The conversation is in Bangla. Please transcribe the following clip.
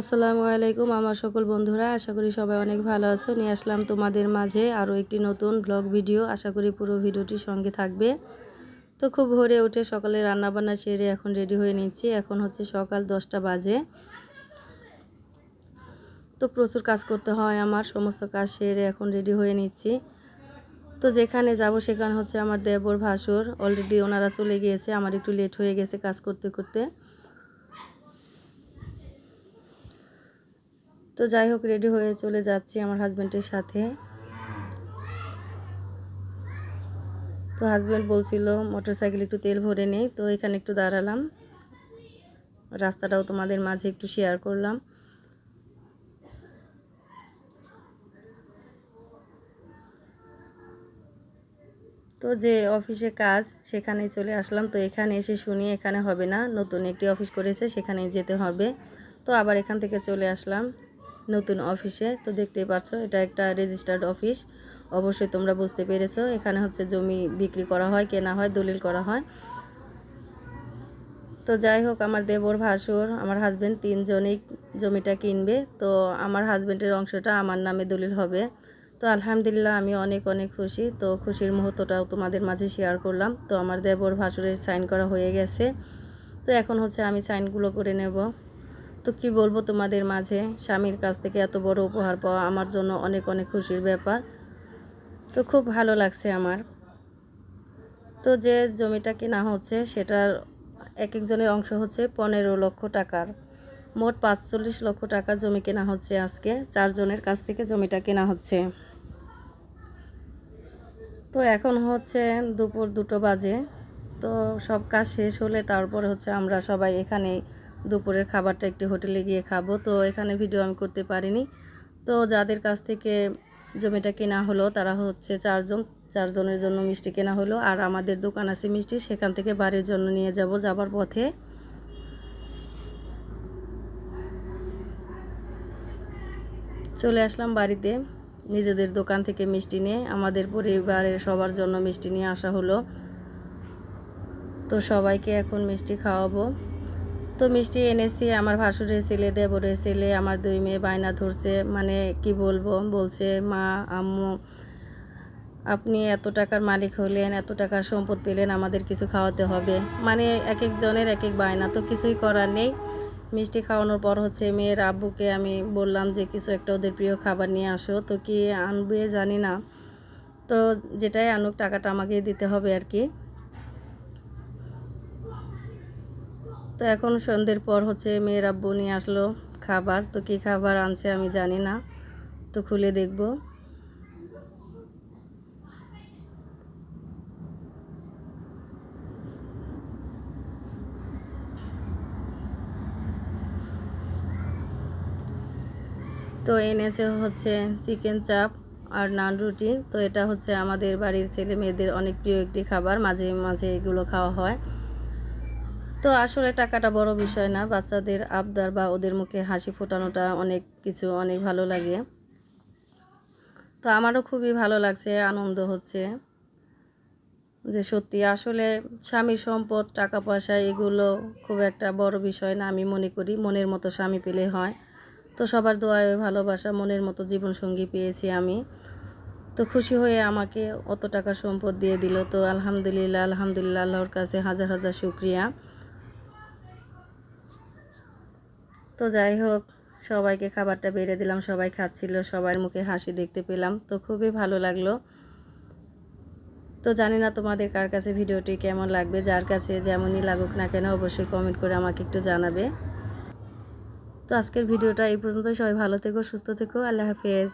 আসসালামু আলাইকুম আমার সকল বন্ধুরা, আশা করি সবাই অনেক ভালো আছো। নিয়ে আসলাম তোমাদের মাঝে আরও একটি নতুন ব্লগ ভিডিও। আশা করি পুরো ভিডিওটি সঙ্গে থাকবে। তো খুব ভোরে উঠে সকালে রান্নাবান্না সেরে এখন রেডি হয়ে নিচ্ছি। এখন হচ্ছে সকাল দশটা বাজে। তো প্রচুর কাজ করতে হয় আমার, সমস্ত কাজ সেরে এখন রেডি হয়ে নিচ্ছি। তো যেখানে যাব সেখানে হচ্ছে আমার দেবর ভাসুর। অলরেডি ওনারা চলে গিয়েছে, আমার একটু লেট হয়ে গেছে কাজ করতে করতে। তো যাই হোক রেডি হয়ে চলে যাচ্ছি আমার হাজব্যান্ডের সাথে। তো হাজব্যান্ড বলছিল মোটর সাইকেল একটু তেল ভরে নেই তো এখানে একটু দাঁড়ালাম। রাস্তাটাও তোমাদের মাঝে একটু শেয়ার করলাম। তো যে অফিসে কাজ সেখানে চলে আসলাম। তো এখানে এসে শুনি, এখানে হবে না। নতুন একটি অফিস করেছে সেখানে যেতে হবে। তো আবার এখান থেকে চলে আসলাম। নতুন অফিসে। তো দেখতেই পাচ্ছ এটা একটা রেজিস্টার্ড অফিস অবশ্যই তোমরা বুঝতে পেরেছ, এখানে হচ্ছে জমি বিক্রি করা হয়, কেনা হয়, দলিল করা হয়। তো যাই হোক, আমার দেবর ভাসুর, আমার হাজব্যান্ড তিনজনই জমিটা কিনবে। তো আমার হাজব্যান্ডের অংশটা আমার নামে দলিল হবে। তো আলহামদুলিল্লাহ, আমি অনেক অনেক খুশি। তো খুশির মুহূর্তটাও তোমাদের মাঝে শেয়ার করলাম। তো আমার দেবর ভাসুরের সাইন করা হয়ে গেছে। তো এখন হচ্ছে আমি সাইনগুলো করে নেব। তো কি বলব তোমাদের মাঝে? স্বামীর কাছ থেকে এত বড় উপহার পাওয়া আমার জন্য অনেক অনেক খুশির ব্যাপার। তো খুব ভালো লাগছে আমার। তো যে জমিটা কেনা হচ্ছে সেটার এক একজনের অংশ হচ্ছে পনেরো লক্ষ টাকার। মোট পাঁচচল্লিশ লক্ষ টাকা জমি কেনা হচ্ছে আজকে। চারজনের কাছ থেকে জমিটা কেনা হচ্ছে। তো এখন হচ্ছে দুপুর দুটো বাজে। তো সব কাজ শেষ হলে তারপর হচ্ছে আমরা সবাই এখানে দুপুরের খাবারটা একটি হোটেলে গিয়ে খাব। তো এখানে ভিডিও আমি করতে পারিনি। তো যাদের কাছ থেকে জমিটা কেনা হলো, তারা হচ্ছে চারজন। চারজনের জন্য মিষ্টি কেনা হলো। আর আমাদের দোকান আছে মিষ্টি, সেখান থেকে বাড়ির জন্য নিয়ে যাব যাবার পথে। চলে আসলাম বাড়িতে। নিজেদের দোকান থেকে মিষ্টি নিয়ে, আমাদের পরিবারের সবার জন্য মিষ্টি নিয়ে আসা হলো। তো সবাইকে এখন মিষ্টি খাওয়াবো। তো মিষ্টি এনেছি, আমার ভাসুরের ছেলে, দেবরের ছেলে, আমার দুই মেয়ে বায়না ধরছে মানে কি বলব? বলছে, মা, আম্মু, আপনি এত টাকার মালিক হলেন, এত টাকার সম্পদ পেলেন, আমাদের কিছু খাওয়াতে হবে। মানে এক একজনের এক এক বায়না, তো কিছুই করার নেই। মিষ্টি খাওয়ানোর পর হচ্ছে মেয়ের আব্বুকে আমি বললাম যে, কিছু একটা ওদের প্রিয় খাবার নিয়ে আসো। তো কি আনবে জানি না। তো যেটাই আনুক, টাকাটা আমাকে দিতে হবে আর কি। তো এখন সন্ধ্যের পর হচ্ছে মেয়ের আব্বু নিয়ে আসলো খাবার। তো কী খাবার আনছে আমি জানি না, তো খুলে দেখব। তো এনেছে হচ্ছে চিকেন চাপ আর নান রুটি। তো এটা হচ্ছে আমাদের বাড়ির ছেলে মেয়েদের অনেক প্রিয় একটি খাবার, মাঝে মাঝে এগুলো খাওয়া হয়। তো আসলে টাকাটা বড় বিষয় না। বাচ্চাদের আবদার বা ওদের মুখে হাসি ফোটানোটা অনেক কিছু, অনেক ভালো লাগে। তো আমারও খুবই ভালো লাগছে, আনন্দ হচ্ছে যে সত্যি আসলে স্বামী সম্পদ, টাকা পয়সা এগুলো খুব একটা বড় বিষয় না আমি মনে করি। মনের মতো স্বামী পেলে হয়। তো সবার দোয়ায় ভালোবাসা, মনের মতো জীবনসঙ্গী পেয়েছি আমি। তো খুশি হয়ে আমাকে অত টাকা সম্পদ দিয়ে দিল। তো আলহামদুলিল্লাহ আলহামদুলিল্লাহ, আল্লাহর কাছে হাজার হাজার শুক্রিয়া। তো যাই হোক, সবাইকে খাবারটা বেড়ে দিলাম, সবাই খাচ্ছিল, সবার মুখে হাসি দেখতে পেলাম, তো খুবই ভালো লাগল। তো জানি না তোমাদের কার কাছে ভিডিওটি কেমন লাগবে, যার কাছে যেমনই লাগুক না কেন অবশ্যই কমেন্ট করে আমাকে একটু জানাবে। তো আজকের ভিডিওটা এই পর্যন্ত সবাই ভালো থেকো, সুস্থ থেকো, আল্লাহ হাফেজ।